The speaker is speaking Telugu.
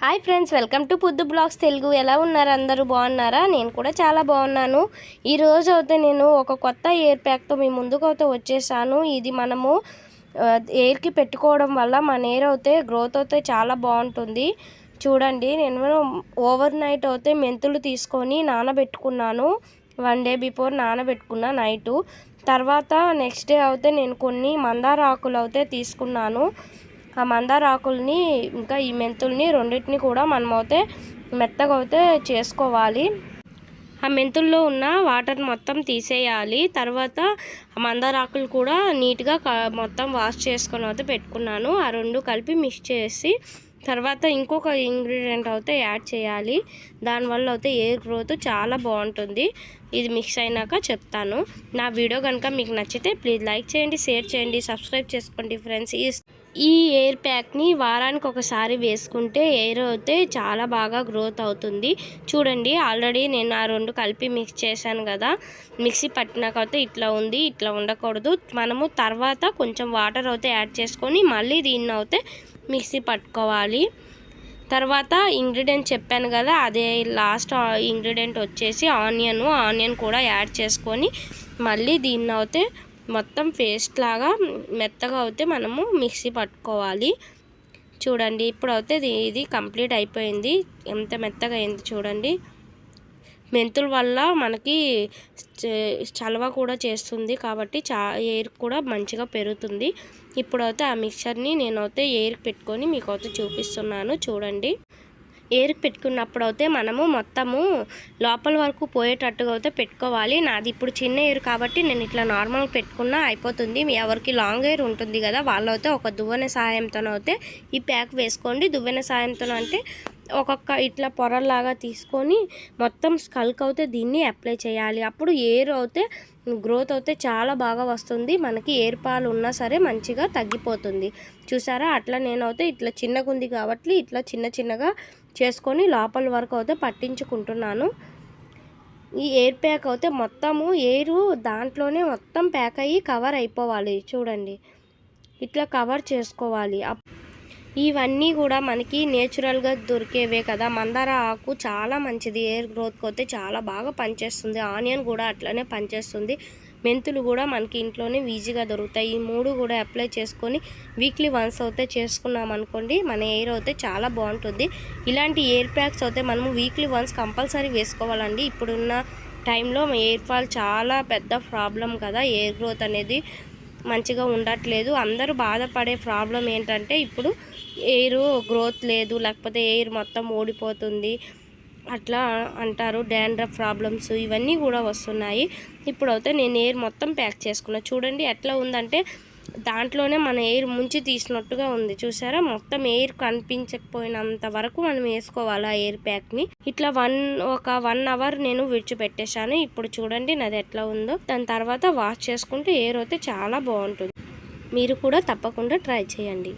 Hi friends welcome to Puddu blogs Telugu. ఎలా ఉన్నారు? అందరూ బాగున్నారా? నేను కూడా చాలా బాగున్నాను. ఈరోజు అయితే నేను ఒక కొత్త ఎయిర్ ప్యాక్తో మీ ముందుకు అయితే వచ్చేసాను. ఇది మనము ఎయిర్కి పెట్టుకోవడం వల్ల మన ఎయిర్ అయితే గ్రోత్ అయితే చాలా బాగుంటుంది. చూడండి నేను ఓవర్ నైట్ అయితే మెంతులు తీసుకొని నానబెట్టుకున్నాను. వన్ డే బిఫోర్ నానబెట్టుకున్నా నైటు. తర్వాత నెక్స్ట్ డే అయితే నేను కొన్ని మందార ఆకులు అయితే తీసుకున్నాను. ఆ మందార ఆకుల్ని ఇంకా ఈ మెంతుల్ని రెండింటిని కూడా మనమైతే అయితే మెత్తగా అయితే చేసుకోవాలి. ఆ మెంతుల్లో ఉన్న వాటర్ మొత్తం తీసేయాలి. తర్వాత ఆ మందారాకులు కూడా నీట్గా మొత్తం వాష్ చేసుకొని అయితే పెట్టుకున్నాను. ఆ రెండు కలిపి మిక్స్ చేసి తర్వాత ఇంకొక ఇంగ్రీడియంట్ అయితే యాడ్ చేయాలి. దానివల్ల అయితే ఎయిర్ గ్రోత్ చాలా బాగుంటుంది. ఇది మిక్స్ అయినాక చెప్తాను. నా వీడియో కనుక మీకు నచ్చితే ప్లీజ్ లైక్ చేయండి షేర్ చేయండి సబ్స్క్రైబ్ చేసుకోండి ఫ్రెండ్స్. ఈ ఈ ఎయిర్ ప్యాక్ని వారానికి ఒకసారి వేసుకుంటే ఎయిర్ అయితే చాలా బాగా గ్రోత్ అవుతుంది. చూడండి ఆల్రెడీ నేను ఆ రెండు కలిపి మిక్స్ చేశాను కదా. మిక్సీ పట్టినాక అయితే ఇట్లా ఉంది ఇట్లా ఉండకూడదు. మనము తర్వాత కొంచెం వాటర్ అయితే యాడ్ చేసుకొని మళ్ళీ దీన్ని అయితే మిక్సీ పట్టుకోవాలి. తర్వాత ఇంగ్రీడియంట్ చెప్పాను కదా అదే లాస్ట్ ఇంగ్రీడియంట్ వచ్చేసి ఆనియన్ ఆనియన్ కూడా యాడ్ చేసుకొని మళ్ళీ దీన్ని అయితే మొత్తం పేస్ట్ లాగా మెత్తగా అయితే మనము మిక్సీ పట్టుకోవాలి. చూడండి ఇప్పుడు అయితే ఇది ఇది కంప్లీట్ అయిపోయింది. ఎంత మెత్తగా అయింది చూడండి. మెంతుల వల్ల మనకి చలవ కూడా చేస్తుంది కాబట్టి చా ఎయిర్ కూడా మంచిగా పెరుగుతుంది. ఇప్పుడైతే ఆ మిక్చర్ని నేనైతే ఎయిర్ పెట్టుకొని మీకు అయితే చూపిస్తున్నాను. చూడండి. ఎయిర్ పెట్టుకున్నప్పుడు అయితే మనము మొత్తము లోపల వరకు పోయేటట్టుగా అయితే పెట్టుకోవాలి. నాది ఇప్పుడు చిన్న ఎయిర్ కాబట్టి నేను ఇట్లా నార్మల్ పెట్టుకున్నా అయిపోతుంది. మీ ఎవరికి లాంగ్ ఎయిర్ ఉంటుంది కదా వాళ్ళైతే ఒక దువ్వెన సాయంతో అయితే ఈ ప్యాక్ వేసుకోండి. దువ్వెన సాయంతో అంటే ఒక్కొక్క ఇట్లా పొరల్లాగా తీసుకొని మొత్తం స్కల్క్ అయితే దీన్ని అప్లై చేయాలి. అప్పుడు ఎయిర్ అయితే గ్రోత్ అయితే చాలా బాగా వస్తుంది. మనకి ఎయిర్ పాలు ఉన్నా సరే మంచిగా తగ్గిపోతుంది. చూసారా? అట్లా నేనైతే ఇట్లా చిన్నగా ఉంది కాబట్టి ఇట్లా చిన్న చిన్నగా చేసుకొని లోపల వరకు అయితే పట్టించుకుంటున్నాను. ఈ ఎయిర్ ప్యాక్ అయితే మొత్తము ఎయిర్ దాంట్లోనే మొత్తం ప్యాక్ అయ్యి కవర్ అయిపోవాలి. చూడండి. ఇట్లా కవర్ చేసుకోవాలి. అప్- ఇవన్నీ కూడా మనకి నేచురల్గా దొరికేవే కదా. మందార ఆకు చాలా మంచిది. ఎయిర్ గ్రోత్కి అయితే చాలా బాగా పనిచేస్తుంది. ఆనియన్ కూడా అట్లనే పనిచేస్తుంది. మెంతులు కూడా మనకి ఇంట్లోనే ఈజీగా దొరుకుతాయి. ఈ మూడు కూడా అప్లై చేసుకొని వీక్లీ వన్స్ అయితే చేసుకున్నాం అనుకోండి మన ఎయిర్ అయితే చాలా బాగుంటుంది. ఇలాంటి ఎయిర్ ప్యాక్స్ అయితే మనము వీక్లీ వన్స్ కంపల్సరీ వేసుకోవాలండి. ఇప్పుడున్న టైంలో ఎయిర్ ఫాల్ చాలా పెద్ద ప్రాబ్లం కదా ఎయిర్ గ్రోత్ అనేది. మంచిగా ఉండట్లేదు. అందరూ బాధపడే ప్రాబ్లం ఏంటంటే ఇప్పుడు ఎయిర్ గ్రోత్ లేదు లేకపోతే ఎయిర్ మొత్తం ఓడిపోతుంది అట్లా అంటారు డాండ్రఫ్ ప్రాబ్లమ్స్ ఇవన్నీ కూడా వస్తున్నాయి. ఇప్పుడైతే నేను ఎయిర్ మొత్తం ప్యాక్ చేసుకున్నా. చూడండి ఎట్లా ఉందంటే దాంట్లోనే మన ఎయిర్ ముంచి తీసినట్టుగా ఉంది. చూసారా? మొత్తం ఎయిర్ కనిపించకపోయినంత వరకు మనం వేసుకోవాలి ఆ ఎయిర్ ప్యాక్ని. ఇట్లా వన్ ఒక వన్ అవర్ నేను విడిచిపెట్టేశాను. ఇప్పుడు చూడండి నాది ఎట్లా ఉందో. దాని తర్వాత వాష్ చేసుకుంటే ఎయిర్ అయితే చాలా బాగుంటుంది. మీరు కూడా తప్పకుండా ట్రై చేయండి.